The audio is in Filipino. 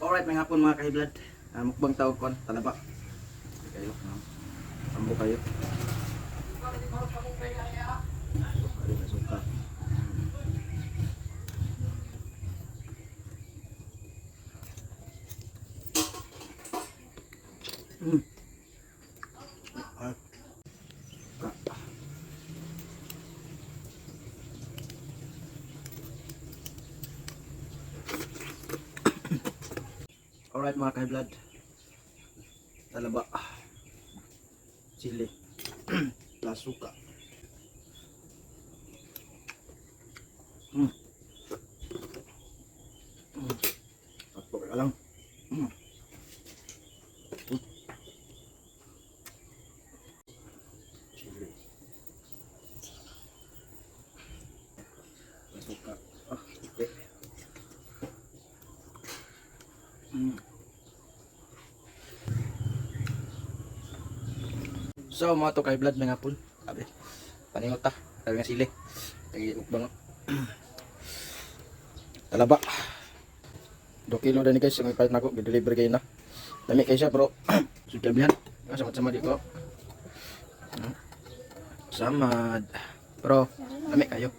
Alright, may hapon mga kahiblad. Uh, mukbang tawag ko, talaba. Kayo, no? Sambo kayo. Mm. Ah. Alright mga ka-vlog. Talaba. Chili. Plus suka. Mm. Mm. Takpo ka lang. Mm. Mm. Chili. Plus suka. Ah, okay. Mm. So mga to kay blood mga pul. Sabi. Paningot ta. Sabi nga sili. Lagi ukbang. Talaba. 2 kilo na ni guys. Ang ipalit na ko. Gideliver kayo na. Dami kayo siya bro. Sudah bihan. Sama sama di ko. Samad. Bro, dami kayo.